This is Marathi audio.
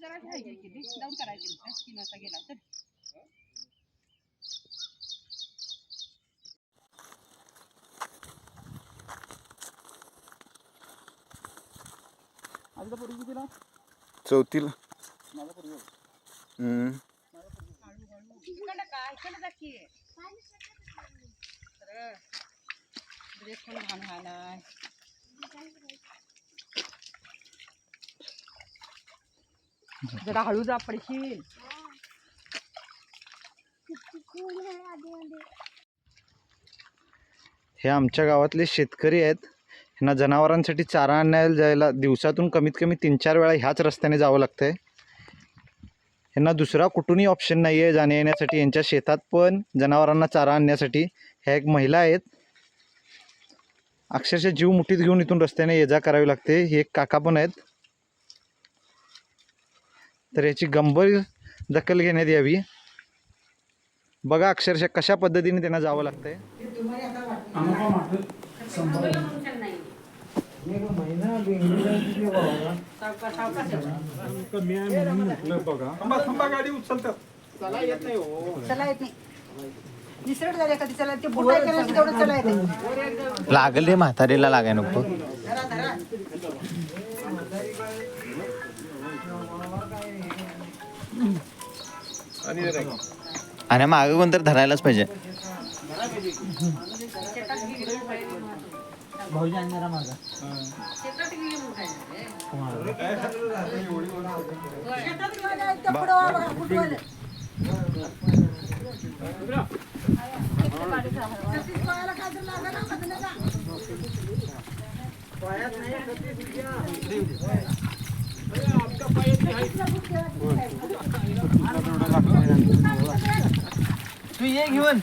जरा घ्यायची किती जाऊन करायची तीन वाजता गेला तर. कितीला? चौथीला. माझा. हम्म. काय इकडं जा की. सरळ. ड्रेस पण घाण घालाय जरा हळू जा पडशील. हे आमच्या गावातले शेतकरी आहेत. ह्यांना जनावरांसाठी चारा आणायला जायला दिवसातून कमीत कमी तीन चार वेळा ह्याच रस्त्याने जावं लागतं आहे ह्यांना दुसरा कुठूनही ऑप्शन नाही आहे जाण्या येण्यासाठी. यांच्या शेतात पण जनावरांना चारा आणण्यासाठी ह्या एक महिला आहेत. अक्षरशः जीव मुठीत घेऊन इथून रस्त्याने ये जा करावी लागते. हे एक काका पण आहेत. तर याची गंभीर दखल घेण्यात यावी. बघा अक्षरशः कशा पद्धतीने त्यांना जावं लागतंय. थांबा थांबा गाडी उचलतात. चला येत नाही निसरट झाले कधी चला ते बुट आहे का नाही तेवढं चला येत नाही. लागले म्हातारीला लागाय नको. आणि मागं कोणतरी धरायलाच पाहिजे. तू ये घेऊन.